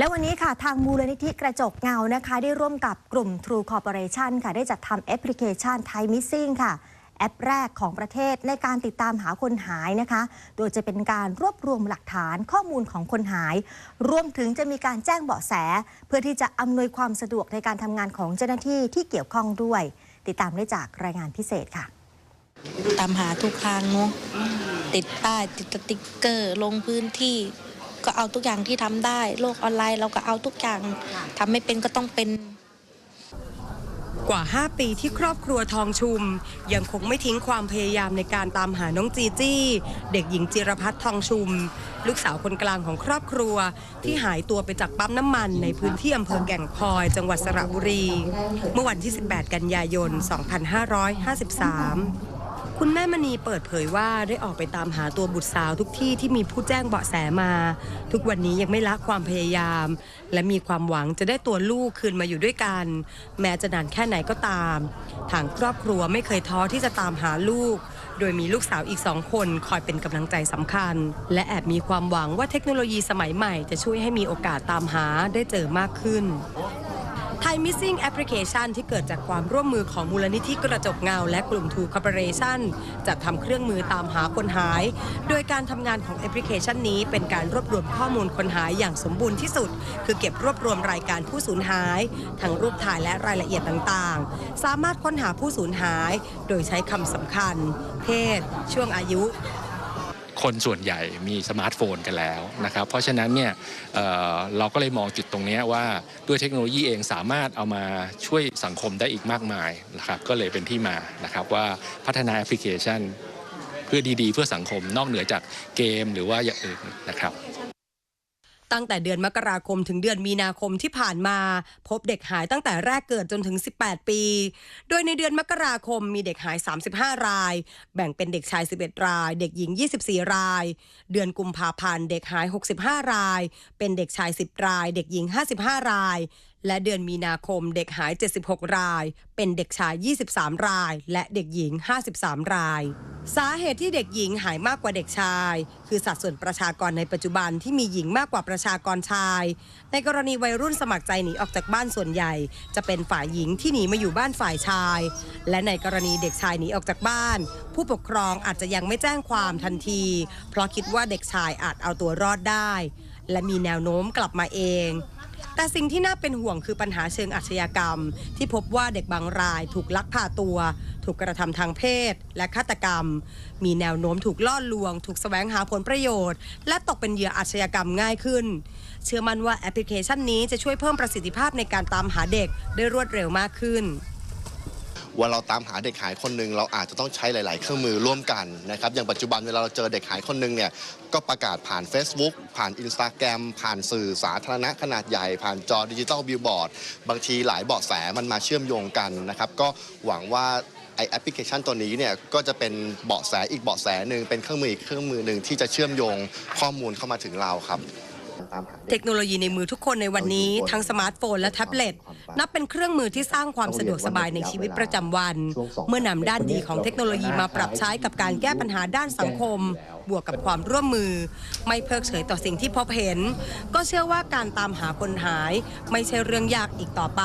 และวันนี้ค่ะทางมูลนิธิกระจกเงานะคะ ได้ร่วมกับกลุ่ม True Corporation ค่ะ ได้จัดทำแอปพลิเคชัน Thai Missing ค่ะ แอปแรกของประเทศในการติดตามหาคนหายนะคะ โดยจะเป็นการรวบรวมหลักฐานข้อมูลของคนหาย รวมถึงจะมีการแจ้งเบาะแส เพื่อที่จะอำนวยความสะดวกในการทำงานของเจ้าหน้าที่ที่เกี่ยวข้องด้วย ติดตามได้จากรายงานพิเศษค่ะตามหาทุกทางเนาะติดป้ายติดสติ๊กเกอร์ ลงพื้นที่ ก็เอาทุกอย่างที่ทำได้ โลกออนไลน์เราก็เอาทุกอย่างทำไม่เป็นก็ต้องเป็นกว่า 5 ปีที่ครอบครัวทองชุม ยังคงไม่ทิ้งความพยายามในการตามหาน้องจีจี้ เด็กหญิงจิรพัฒน์ทองชุม ลูกสาวคนกลางของครอบครัว ที่หายตัวไปจากปั๊มน้ำมันในพื้นที่อำเภอแก่งคอย จังหวัดสระบุรี เมื่อวันที่ 18 กันยายน 2553 คุณแม่มณีเปิดเผยว่าได้ออกไปตามหาตัวบุตรสาวทุกที่ที่มีผู้แจ้งเบาะแสมา ทุกวันนี้ยังไม่ละความพยายาม และมีความหวังจะได้ตัวลูกคืนมาอยู่ด้วยกัน แม้จะนานแค่ไหนก็ตาม ทางครอบครัวไม่เคยท้อที่จะตามหาลูก โดยมีลูกสาวอีกสองคนคอยเป็นกำลังใจสำคัญ และแอบมีความหวังว่าเทคโนโลยีสมัยใหม่จะช่วยให้มีโอกาสตามหาได้เจอมากขึ้น ไทย Missing Application ที่เกิดจากความร่วมมือของมูลนิธิกระจกเงา และกลุ่ม True Corporation จัดทำเครื่องมือตามหาคนหาย โดยการทำงานของแอปพลิเคชันนี้เป็นการรวบรวมข้อมูลคนหายอย่างสมบูรณ์ที่สุด คือเก็บรวบรวมรายการผู้สูญหาย ทั้งรูปถ่ายและรายละเอียดต่างๆ สามารถค้นหาผู้สูญหาย โดยใช้คำสำคัญ เพศ ช่วงอายุ คนส่วนใหญ่มีสมาร์ทโฟนกันแล้วนะครับ เพราะฉะนั้นเนี่ยเเราก็เลยมองจุดตรงนี้ว่าด้วยเทคโนโลยีเองสามารถเอามาช่วยสังคมได้อีกมากมายนะครับก็เลยเป็นที่มานะครับว่าพัฒนาแอปพลิเคชัน เพื่อดีๆ เพื่อสังคมนอกเหนือจากเกมหรือว่าอย่างอื่นนะครับ ตั้งแต่เดือนมกราคมถึงเดือนมีนาคมที่ผ่านมา พบเด็กหายตั้งแต่แรกเกิดจนถึง 18 ปี โดยในเดือนมกราคมมีเด็กหาย 35 ราย แบ่งเป็นเด็กชาย 11 ราย เด็กหญิง 24 ราย เดือนกุมภาพันธ์เด็กหาย 65 ราย เป็นเด็กชาย 10 ราย เด็กหญิง 55 ราย และเดือนมีนาคมเด็กหาย 76 ราย เป็นเด็กชาย 23 ราย และเด็กหญิง 53 ราย สาเหตุที่เด็กหญิงหายมากกว่าเด็กชาย คือสัดส่วนประชากรในปัจจุบันที่มีหญิงมากกว่าประชากรชาย ในกรณีวัยรุ่นสมัครใจหนีออกจากบ้านส่วนใหญ่ จะเป็นฝ่ายหญิงที่หนีมาอยู่บ้านฝ่ายชาย และในกรณีเด็กชายหนีออกจากบ้าน ผู้ปกครองอาจจะยังไม่แจ้งความทันที เพราะคิดว่าเด็กชายอาจเอาตัวรอดได้ และมีแนวโน้มกลับมาเอง แต่สิ่งที่น่าเป็นห่วงคือปัญหาเชิงอาชญากรรม ที่พบว่าเด็กบางรายถูกลักพาตัว ถูกกระทำทางเพศ และฆาตกรรม มีแนวโน้มถูกล่อลวง ถูกแสวงหาผลประโยชน์ และตกเป็นเหยื่ออาชญากรรมง่ายขึ้น เชื่อมั่นว่าแอปพลิเคชันนี้จะช่วยเพิ่มประสิทธิภาพในการตามหาเด็กได้รวดเร็วมากขึ้น ว่าเราตามหาเด็กหายคนหนึ่งเราอาจจะต้องใช้หลาย ๆ เครื่องมือร่วมกันนะครับอย่างปัจจุบันเวลาเราเจอเด็กหายคนหนึ่งเนี่ยก็ประกาศผ่าน Facebook ผ่าน Instagram ผ่านสื่อสาธารณะขนาดใหญ่ ผ่านจอดิจิตอลบิลบอร์ดบางทีหลายเบาะแสมันมาเชื่อมโยงกันนะครับก็หวังว่าไอแอปพลิเคชันตัวนี้เนี่ยก็จะเป็นเบาะแสอีกเบาะแสหนึ่งเป็นเครื่องมืออีกเครื่องมือหนึ่งที่จะเชื่อมโยงข้อมูลเข้ามาถึงเราครับ เทคโนโลยีในมือทุกคนในวันนี้ ทั้งสมาร์ทโฟนและแท็บเล็ตนับเป็นเครื่องมือที่สร้างความสะดวกสบายในชีวิตประจำวัน เมื่อนำด้านดีของเทคโนโลยีมาปรับใช้กับการแก้ปัญหาด้านสังคม บวกกับความร่วมมือ ไม่เพิกเฉยต่อสิ่งที่พบเห็น ก็เชื่อว่าการตามหาคนหาย ไม่ใช่เรื่องยากอีกต่อไป